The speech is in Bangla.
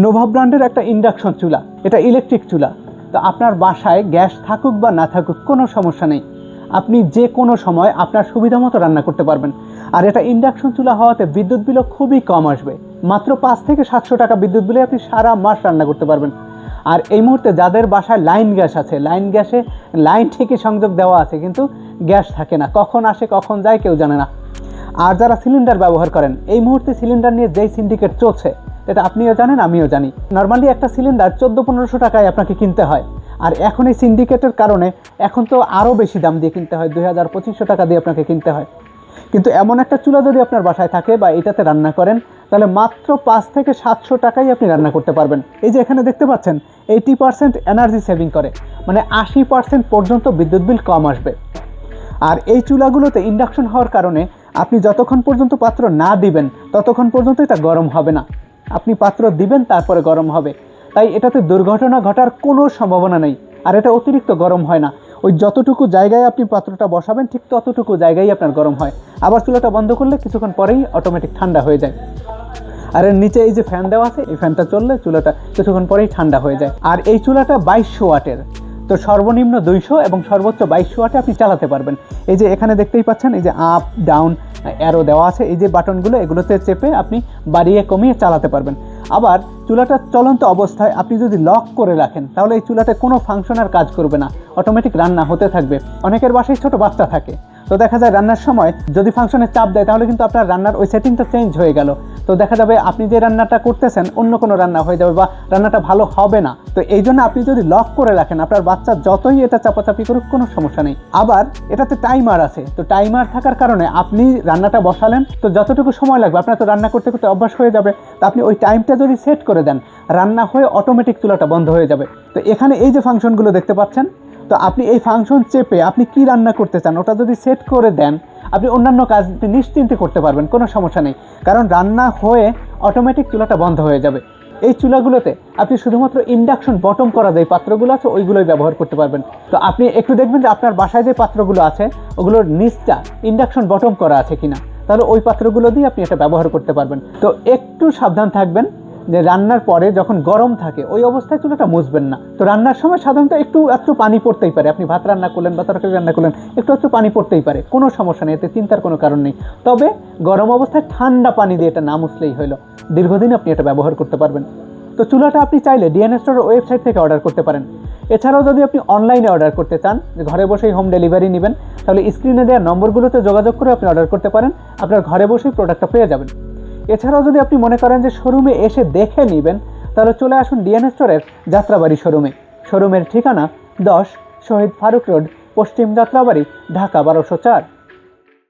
নোভা ব্র্যান্ডের একটা ইন্ডাকশন চুলা, এটা ইলেকট্রিক চুলা। তো আপনার বাসায় গ্যাস থাকুক বা না থাকুক, কোনো সমস্যা নেই। আপনি যে কোনো সময় আপনার সুবিধা মতো রান্না করতে পারবেন। আর এটা ইন্ডাকশন চুলা হওয়াতে বিদ্যুৎ বিলও খুবই কম আসবে। মাত্র পাঁচ থেকে সাতশো টাকা বিদ্যুৎ বিলে আপনি সারা মাস রান্না করতে পারবেন। আর এই মুহূর্তে যাদের বাসায় লাইন গ্যাস আছে লাইন গ্যাসে লাইন ঠিকই সংযোগ দেওয়া আছে, কিন্তু গ্যাস থাকে না। কখন আসে, কখন যায় কেউ জানে না। আর যারা সিলিন্ডার ব্যবহার করেন, এই মুহূর্তে সিলিন্ডার নিয়ে যেই সিন্ডিকেট চলছে এটা আপনিও জানেন, আমিও জানি। নর্মালি একটা সিলিন্ডার চোদ্দ পনেরোশো টাকায় আপনাকে কিনতে হয়। আর এখন এই সিন্ডিকেটের কারণে এখন তো আরও বেশি দাম দিয়ে কিনতে হয়, দুই হাজার পঁচিশশো টাকা দিয়ে আপনাকে কিনতে হয়। কিন্তু এমন একটা চুলা যদি আপনার বাসায় থাকে বা এটাতে রান্না করেন, তাহলে মাত্র পাঁচ থেকে সাতশো টাকাই আপনি রান্না করতে পারবেন। এই যে এখানে দেখতে পাচ্ছেন এইটি পার্সেন্ট এনার্জি সেভিং করে। মানে আশি পার্সেন্ট পর্যন্ত বিদ্যুৎ বিল কম আসবে। আর এই চুলাগুলোতে ইন্ডাকশন হওয়ার কারণে আপনি যতক্ষণ পর্যন্ত পাত্র না দিবেন, ততক্ষণ পর্যন্ত এটা গরম হবে না। আপনি পাত্র দিবেন, তারপরে গরম হবে। তাই এটাতে দুর্ঘটনা ঘটার কোনো সম্ভাবনা নেই। আর এটা অতিরিক্ত গরম হয় না। ওই যতটুকু জায়গায় আপনি পাত্রটা বসাবেন, ঠিক ততটুকু জায়গায় আপনার গরম হয়। আবার চুলাটা বন্ধ করলে কিছুক্ষণ পরেই অটোমেটিক ঠান্ডা হয়ে যায়। আর এর নিচে এই যে ফ্যান দেওয়া আছে, এই ফ্যানটা চললে চুলাটা কিছুক্ষণ পরেই ঠান্ডা হয়ে যায়। আর এই চুলাটা বাইশশো ওয়াটের তো সর্বনিম্ন দুইশো এবং সর্বোচ্চ বাইশশো ওয়াটে আপনি চালাতে পারবেন। এই যে এখানে দেখতেই পাচ্ছেন, এই যে আপ ডাউন অ্যারো দেওয়া আছে, এই যে বাটনগুলো, এগুলোতে চেপে আপনি বাড়িয়ে কমিয়ে চালাতে পারবেন। আবার চুলাটা চলন্ত অবস্থায় আপনি যদি লক করে রাখেন, তাহলে এই চুলাটা কোনো ফাংশন আর কাজ করবে না। অটোমেটিক রান্না হতে থাকবে। অনেকের বাসায় ছোট বাচ্চা থাকে। তো দেখা যায় রান্নার সময় যদি ফাংশনে চাপ দেয়, তাহলে কিন্তু আপনার রান্নার ওই সেটিংটা চেঞ্জ হয়ে গেল। তো দেখা যাবে আপনি যে রান্নাটা করতেছেন, অন্য কোনো রান্না হয়ে যাবে বা রান্নাটা ভালো হবে না। তো এই জন্য আপনি যদি লক করে রাখেন, আপনার বাচ্চা যতই এটা চাপাচাপি করুক, কোনো সমস্যা নেই। আবার এটাতে টাইমার আছে, তো টাইমার থাকার কারণে আপনি রান্নাটা বসালেন, তো যতটুকু সময় লাগবে, আপনার তো রান্না করতে করতে অভ্যাস হয়ে যাবে, তো আপনি ওই টাইমটা যদি সেট করে দেন, রান্না হয়ে অটোমেটিক চুলাটা বন্ধ হয়ে যাবে। তো এখানে এই যে ফাংশনগুলো দেখতে পাচ্ছেন তো আপনি এই ফাংশন চেপে আপনি কি রান্না করতে চান, ওটা যদি সেট করে দেন, আপনি অন্যান্য কাজ নিশ্চিন্তে করতে পারবেন, কোনো সমস্যা নেই। কারণ রান্না হয়ে অটোমেটিক চুলাটা বন্ধ হয়ে যাবে। এই চুলাগুলোতে আপনি শুধুমাত্র ইন্ডাকশন বটম করা যায় পাত্রগুলো আছে, ওইগুলোই ব্যবহার করতে পারবেন। তো আপনি একটু দেখবেন যে আপনার বাসায় যে পাত্রগুলো আছে, ওগুলোর নিচটা ইন্ডাকশন বটম করা আছে কিনা। তাহলে ওই পাত্রগুলো দিয়ে আপনি এটা ব্যবহার করতে পারবেন। তো একটু সাবধান থাকবেন। যে রান্নার পরে যখন গরম থাকে, ওই অবস্থায় চুলাটা মুছবেন না। তো রান্নার সময় সাধারণত একটু একটু পানি পড়তেই পারে। আপনি ভাত রান্না করলেন বা তরকারি রান্না করলেন, একটু একটু পানি পড়তেই পারে। কোনো সমস্যা নেই, এতে চিন্তার কোনো কারণ নেই। তবে গরম অবস্থায় ঠান্ডা পানি দিয়ে এটা না মুছলেই হলো। দীর্ঘদিন আপনি এটা ব্যবহার করতে পারবেন। তো চুলাটা আপনি চাইলে ডিএনএ স্টোর ওয়েবসাইট থেকে অর্ডার করতে পারেন। এছাড়াও যদি আপনি অনলাইনে অর্ডার করতে চান যে ঘরে বসেই হোম ডেলিভারি নেবেন, তাহলে স্ক্রিনে দেওয়া নম্বরগুলোতে যোগাযোগ করে আপনি অর্ডার করতে পারেন। আপনার ঘরে বসেই প্রোডাক্টটা পেয়ে যাবেন। এছাড়াও যদি আপনি মনে করেন যে শোরুমে এসে দেখে নেবেন, তাহলে চলে আসুন ডিএনএ স্টোরের যাত্রাবাড়ি শোরুমে। শোরুমের ঠিকানা দশ শহীদ ফারুক রোড, পশ্চিম যাত্রাবাড়ি, ঢাকা বারোশো চার।